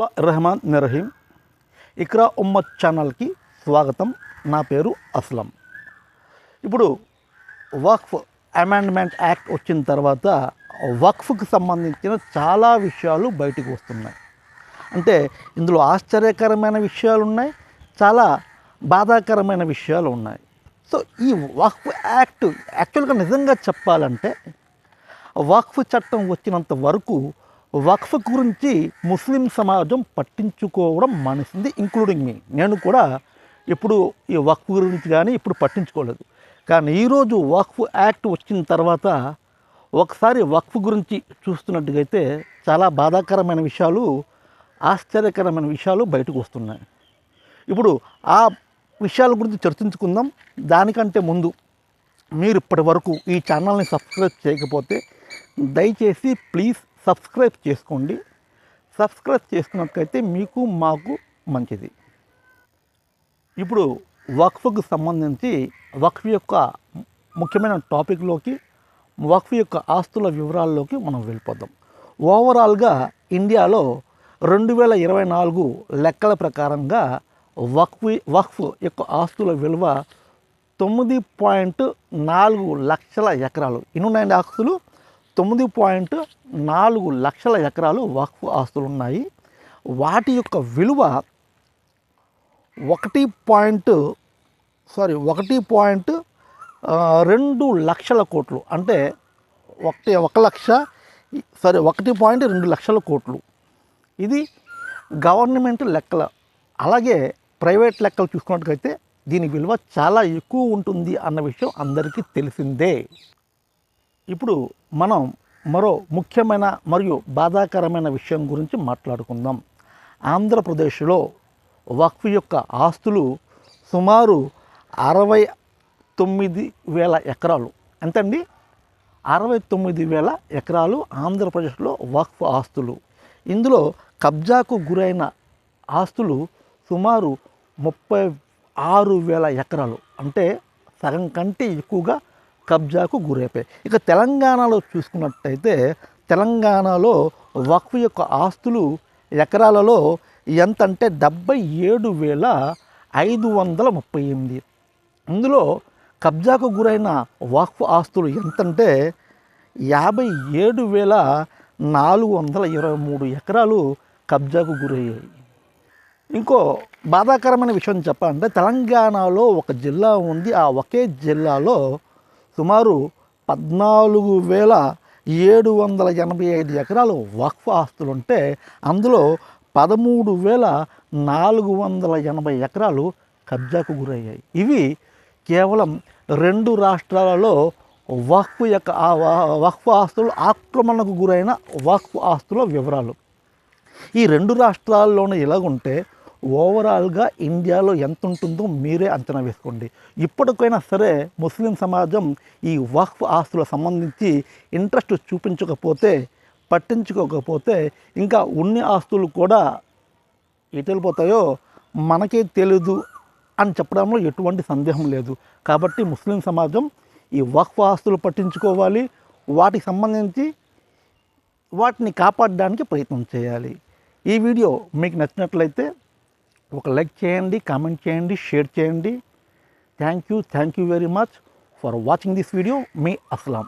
రెహమాన్ నిరహీం ఇక్రా ఉమ్మత్ ఛానల్కి స్వాగతం. నా పేరు అస్లం. ఇప్పుడు వక్ఫ్ అమెండ్మెంట్ యాక్ట్ వచ్చిన తర్వాత వక్ఫ్కి సంబంధించిన చాలా విషయాలు బయటకు వస్తున్నాయి. అంటే ఇందులో ఆశ్చర్యకరమైన విషయాలు ఉన్నాయి చాలా బాధాకరమైన విషయాలు ఉన్నాయి. సో ఈ వక్ఫ్ యాక్ట్ యాక్చువల్గా నిజంగా చెప్పాలంటే వక్ఫ్ చట్టం వచ్చినంత వరకు వక్ఫ్ గురించి ముస్లిం సమాజం పట్టించుకోవడం మానేసింది ఇంక్లూడింగ్ మీ నేను కూడా ఎప్పుడు ఈ వక్ఫ్ గురించి కానీ ఇప్పుడు పట్టించుకోలేదు. కానీ ఈరోజు వక్ఫ్ యాక్ట్ వచ్చిన తర్వాత ఒకసారి వక్ఫ్ గురించి చూస్తున్నట్టుగైతే చాలా బాధాకరమైన విషయాలు ఆశ్చర్యకరమైన విషయాలు బయటకు వస్తున్నాయి. ఇప్పుడు ఆ విషయాల గురించి చర్చించుకుందాం. దానికంటే ముందు మీరు ఇప్పటి వరకు ఈ ఛానల్ని సబ్స్క్రైబ్ చేయకపోతే దయచేసి ప్లీజ్ సబ్స్క్రైబ్ చేసుకోండి. సబ్స్క్రైబ్ చేసుకున్నట్లయితే మీకు మాకు మంచిది. ఇప్పుడు వక్ఫ్కు సంబంధించి వక్ఫ్ యొక్క ముఖ్యమైన టాపిక్లోకి వక్ఫ్ యొక్క ఆస్తుల వివరాల్లోకి మనం వెళ్ళిపోదాం. ఓవరాల్గా ఇండియాలో రెండు వేల ఇరవై నాలుగు లెక్కల ప్రకారంగా వక్ఫ్ వక్ఫ్ యొక్క ఆస్తుల విలువ తొమ్మిది పాయింట్ నాలుగు లక్షల ఎకరాలు. ఇన్నున్నాయండి ఆస్తులు తొమ్మిది పాయింట్ నాలుగు లక్షల ఎకరాలు వక్ఫ్ ఆస్తులు ఉన్నాయి వాటి యొక్క విలువ ఒకటి పాయింట్ సారీ ఒకటి పాయింట్ రెండు లక్షల కోట్లు. అంటే ఒకటి ఒక లక్ష సారీ ఒకటి పాయింట్ రెండు లక్షల కోట్లు. ఇది గవర్నమెంట్ లెక్కల. అలాగే ప్రైవేట్ లెక్కలు చూసుకున్నట్టుగైతే దీని విలువ చాలా ఎక్కువ ఉంటుంది అన్న విషయం అందరికీ తెలిసిందే. ఇప్పుడు మనం మరో ముఖ్యమైన మరియు బాధాకరమైన విషయం గురించి మాట్లాడుకుందాం. ఆంధ్రప్రదేశ్లో వక్ఫ్ యొక్క ఆస్తులు సుమారు అరవై తొమ్మిది వేల ఎకరాలు. ఎంతండి? అరవై తొమ్మిది వేల ఎకరాలు ఆంధ్రప్రదేశ్లో వక్ఫ్ ఆస్తులు. ఇందులో కబ్జాకు గురైన ఆస్తులు సుమారు ముప్పై ఆరు వేల ఎకరాలు. అంటే సగం కంటే ఎక్కువగా కబ్జాకు గురైపోయాయి. ఇక తెలంగాణలో చూసుకున్నట్టయితే తెలంగాణలో వక్ఫ్ యొక్క ఆస్తులు ఎకరాలలో ఎంత అంటే డెబ్బై ఏడు వేల ఐదు వందల ముప్పై ఎనిమిది. ఇందులో కబ్జాకు గురైన వక్ఫ్ ఆస్తులు ఎంతంటే యాభై ఏడు వేల నాలుగు వందల ఇరవై మూడు ఎకరాలు కబ్జాకు గురయ్యాయి. ఇంకో బాధాకరమైన విషయం చెప్పాలంటే తెలంగాణలో ఒక జిల్లా ఉంది. ఆ ఒకే జిల్లాలో సుమారు పద్నాలుగు వేల ఏడు వందల ఎనభై ఐదు ఎకరాలు వక్ఫ్ ఆస్తులు ఉంటే అందులో పదమూడు వేల నాలుగు వందల ఎనభై ఎకరాలు కబ్జాకు గురయ్యాయి. ఇవి కేవలం రెండు రాష్ట్రాలలో వక్ఫ్ యొక్క ఆ వక్ఫ్ ఆస్తులు ఆక్రమణకు గురైన వక్ఫ్ ఆస్తుల వివరాలు. ఈ రెండు రాష్ట్రాల్లోనూ ఇలాగుంటే ఓవరాల్గా ఇండియాలో ఎంత ఉంటుందో మీరే అంచనా వేసుకోండి. ఇప్పటికైనా సరే ముస్లిం సమాజం ఈ వక్ఫ్ ఆస్తుల సంబంధించి ఇంట్రెస్ట్ చూపించకపోతే పట్టించుకోకపోతే ఇంకా ఉన్ని ఆస్తులు కూడా ఎటు వెళ్ళిపోతాయో మనకే తెలీదు అని చెప్పడంలో ఎటువంటి సందేహం లేదు. కాబట్టి ముస్లిం సమాజం ఈ వక్ఫ్ ఆస్తులు పట్టించుకోవాలి. వాటికి సంబంధించి వాటిని కాపాడడానికి ప్రయత్నం చేయాలి. ఈ వీడియో మీకు నచ్చినట్లయితే ఒక లైక్ చేయండి కామెంట్ చేయండి షేర్ చేయండి. Thank you thank you very much for watching this video me Aslam